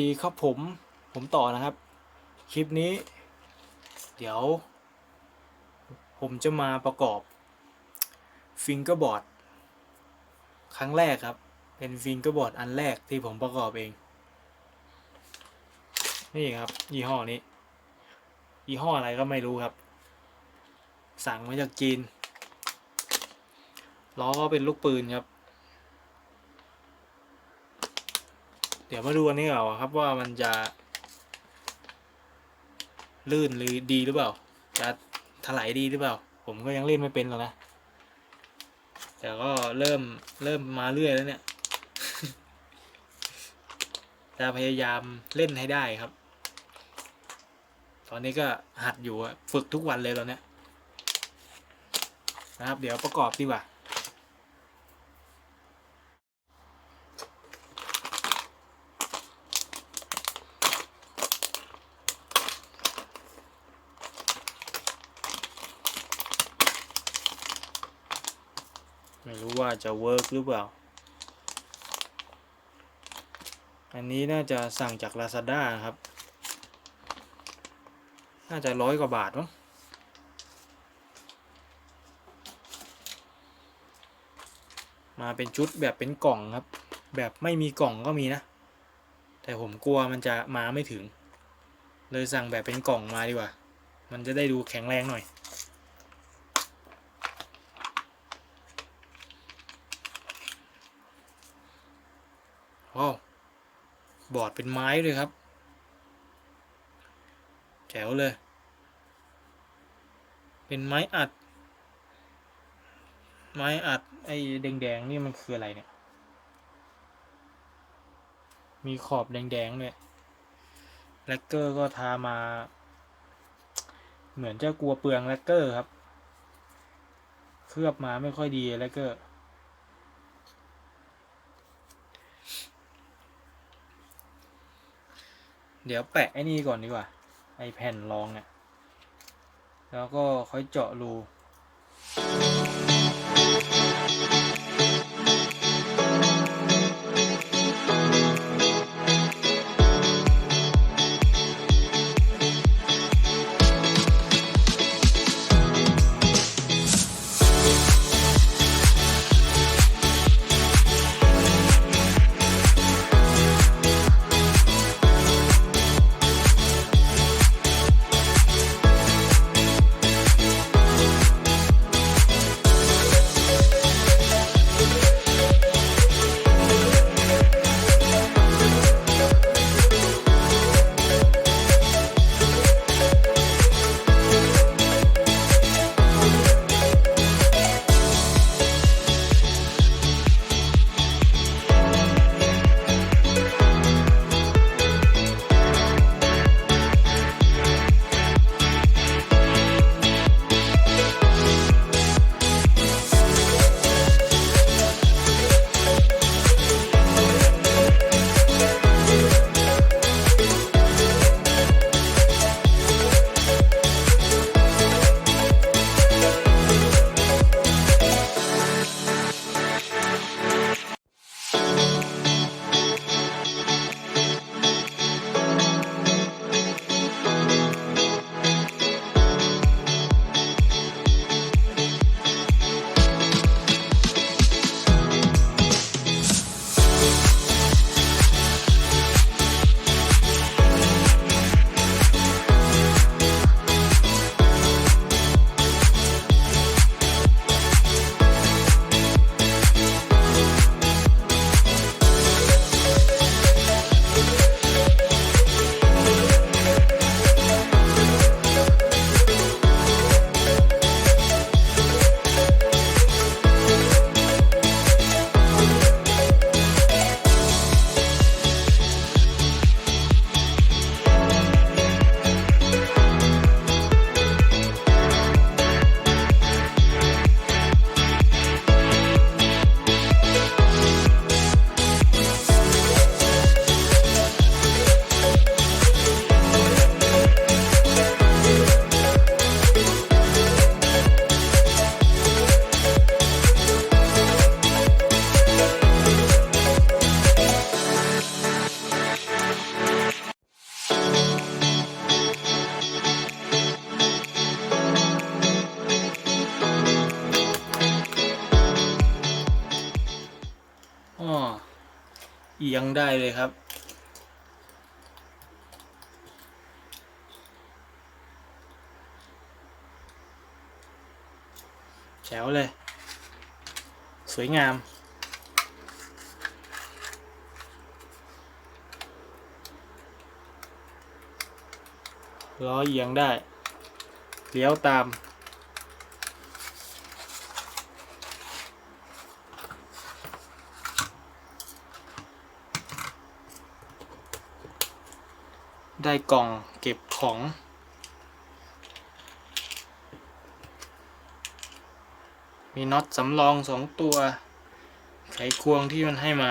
ดีครับผมผมต่อนะครับ คลิปนี้ เดี๋ยว ผมจะมาประกอบฟิงเกอร์บอร์ดครั้งแรกครับ เป็นฟิงเกอร์บอร์ดอันแรกที่ผมประกอบเอง นี่ครับ ยี่ห้อนี้ ยี่ห้ออะไรก็ไม่รู้ครับ สั่งมาจากจีนล้อก็เป็นลูกปืนครับ เดี๋ยวมาดูอันนี้ก่อนครับว่ามันจะ ลื่นหรือดีหรือเปล่า จะถลายดีหรือเปล่า ผมก็ยังเล่นไม่เป็นหรอกนะ แต่ก็เริ่มเริ่มมาเรื่อยแล้วเนี่ย จะพยายามเล่นให้ได้ครับ ตอนนี้ก็หัดอยู่ฝึกทุกวันเลยตอนเนี้ยนะครับ เดี๋ยวประกอบดีกว่า ไม่รู้ว่าจะเวิร์กหรือเปล่า อันนี้น่าจะสั่งจาก Lazada ครับ น่าจะร้อยกว่าบาทมั้งมาเป็นชุดแบบเป็นกล่องครับ แบบไม่มีกล่องก็มีนะ แต่ผมกลัวมันจะมาไม่ถึง เลยสั่งแบบเป็นกล่องมาดีกว่า มันจะได้ดูแข็งแรงหน่อย ว้าวบอร์ดเป็นไม้เลยครับ แจ๋วเลย เป็นไม้อัด ไม้อัด ไอ้แดงๆนี่มันคืออะไรเนี่ย มีขอบแดงๆเนี่ยแลกเกอร์ก็ทามา เหมือนจะกลัวเปลืองแลกเกอร์ครับ เคลือบมาไม่ค่อยดีแลกเกอร์ เดี๋ยวแปะไอ้นี่ก่อนดีกว่า ไอแผ่นรองเนี่ย แล้วก็ค่อยเจาะรู ยงได้เลยครับ แจ๋วเลย สวยงามล้อเอียงได้ เลี้ยวตาม ได้กล่องเก็บของ มีน็อตสำรองสองตัว ไขควงที่มันให้มา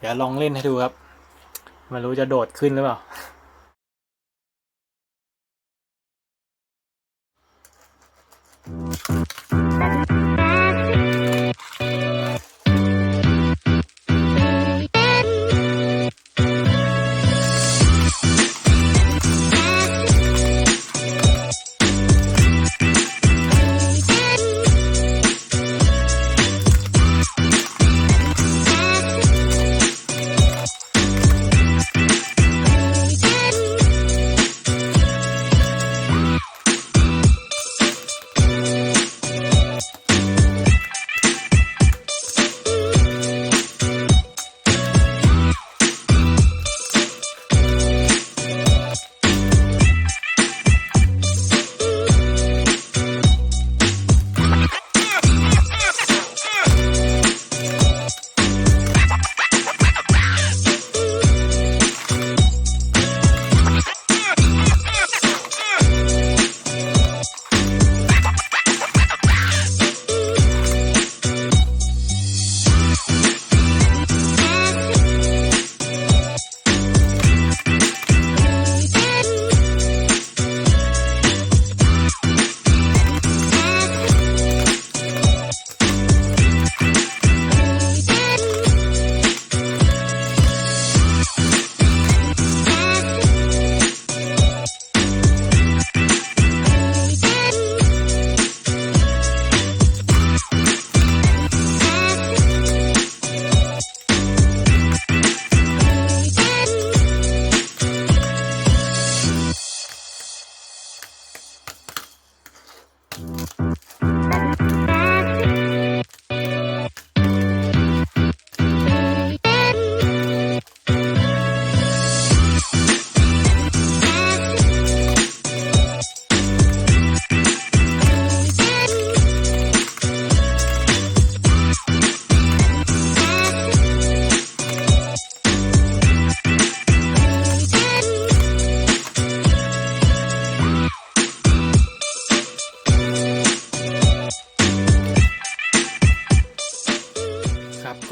เดี๋ยวลองเล่นให้ดูครับ ไม่รู้จะโดดขึ้นหรือเปล่า ครั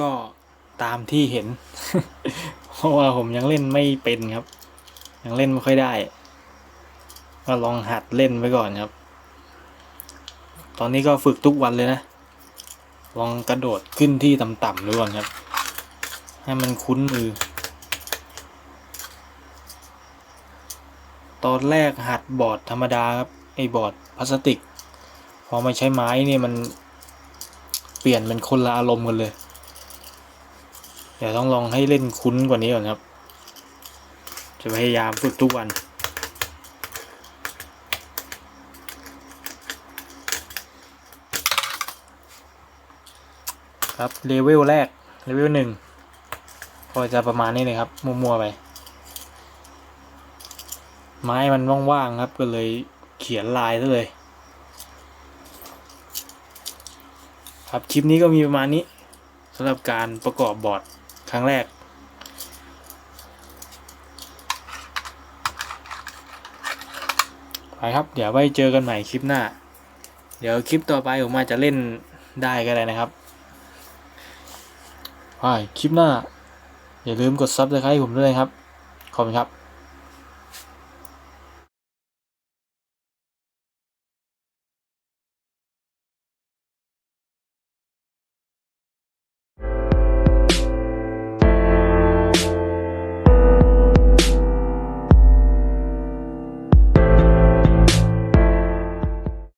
ก็ตามที่เห็น เพราะว่าผมยังเล่นไม่เป็นครับ ยังเล่นไม่ค่อยได้ ก็ลองหัดเล่นไปก่อนครับ ตอนนี้ก็ฝึกทุกวันเลยนะ ลองกระโดดขึ้นที่ต่ำๆดูก่อนครับ ให้มันคุ้นมือ ตอนแรกหัดบอร์ดธรรมดาครับ ไอ้บอร์ดพลาสติก พอมาใช้ไม้เนี่ยมันเปลี่ยนเป็นคนละอารมณ์กันเลย เดี๋ยวต้องลองให้เล่นคุ้นกว่านี้ก่อนครับ จะพยายามฝึกทุกวันครับเลเวลแรกเลเวลหนึ่งก็จะประมาณนี้เลยครับ มัวๆไป ไม้มันว่างๆครับ ก็เลยเขียนลายซะเลย ครับคลิปนี้ก็มีประมาณนี้สำหรับการประกอบบอร์ด รั้งแรก ไปครับ เดี๋ยวไว้เจอกันใหม่คลิปหน้า เดี๋ยวคลิปต่อไปผมอาจจะเล่นได้ก็ได้นะครับไปคลิปหน้า อย่าลืมกดซับสไครต์ผมด้วยนะครับ ขอบคุณครับ